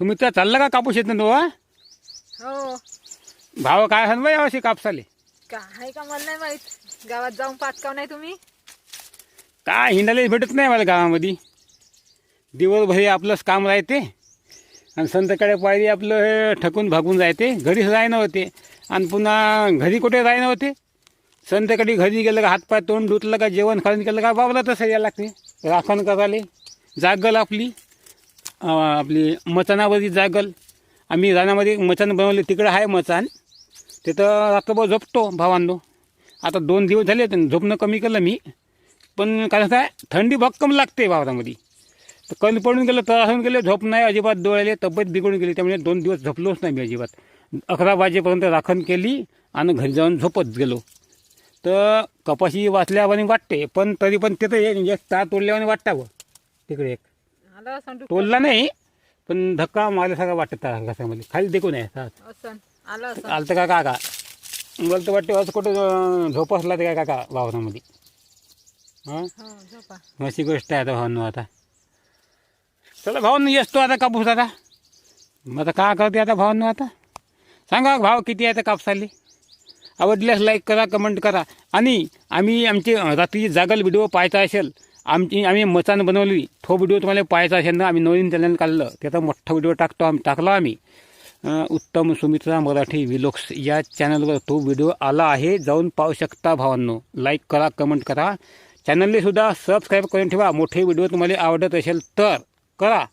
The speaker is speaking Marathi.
सुमित्रा चालला का कापूस येत तो हा हो. भाव काय हन बाई यावर्षी कापसाले? काय का मला नाही माहीत. गावात जाऊन पाचकाव नाही तुम्ही? काय हिंडायला भेटत नाही मला गावामध्ये. दिवसभर आपलंच काम राहते. आणि संध्याकाळी पाहिजे आपलं हे ठकून भागून जायते. घरीच राहणं होते. आणि पुन्हा घरी कुठे राहणं होते? संध्याकाळी घरी गेलं का हातपाय तोंड धुतलं का जेवण खाऊन गेलं का बाबला तसं यायला लागते. राखण करायला. जागल आपली आपली मचानावरती जागल. आम्ही रानामध्ये मचान बनवले. तिकडं आहे मचान तिथं रात्रभर झोपतो भावांनो. आता दोन दिवस झाले तर झोपणं कमी केलं मी. पण काय काय थंडी भक्कम लागते वावरामध्ये तर कल पडून गेलं त्रास होऊन गेले झोप नाही अजिबात डोळ्याले तब्येत बिघडून गेली. त्यामुळे दोन दिवस झोपलोच नाही मी अजिबात. अकरा वाजेपर्यंत राखण केली आणि घरी जाऊन झोपत गेलो. तर कपाशी वाचल्यावानी वाटते पण तरी पण तिथं एक एक तार तोडल्यावानी वाटतं तिकडे एक. आलं असं डुक- तोडला नाही पण धक्का मारल्यासारखा वाटतं त्या घसामध्ये. खाली देखून आहे तार. असं आलं असं आलतं का काका? मला तर वाटतं असं कुठं अं, झोप असला ते काय काका वावरामध्ये. हां? हो झोपा. अशी गोष्ट आहे आता भावांनो आता. चला भावांनो येसतो आता कापूस आता. मग आता का करते आता भावांनो आता? सांगा भाव किती आहे आता कापसाले? आवडल्यास लाईक करा कमेंट करा. आणि आम्ही आमची रात्री जागल व्हिडिओ पाहायचा असेल आमची आम्ही मचान बनवली. तो व्हिडिओ तुम्हाला पाहायचा असेल ना आम्ही नवीन चॅनल काढलं. त्याचा मोठा व्हिडिओ टाकतो आम्ही टाकला आम्ही. उत्तम सुमित्रा मराठी विलोक्स या चॅनलवर तो व्हिडिओ आला आहे. जाऊन पाहू शकता भावांनो. लाईक करा कमेंट करा. चॅनलनेसुद्धा सबस्क्राईब करून ठेवा. मोठे व्हिडिओ तुम्हाला आवडत असेल तर करा.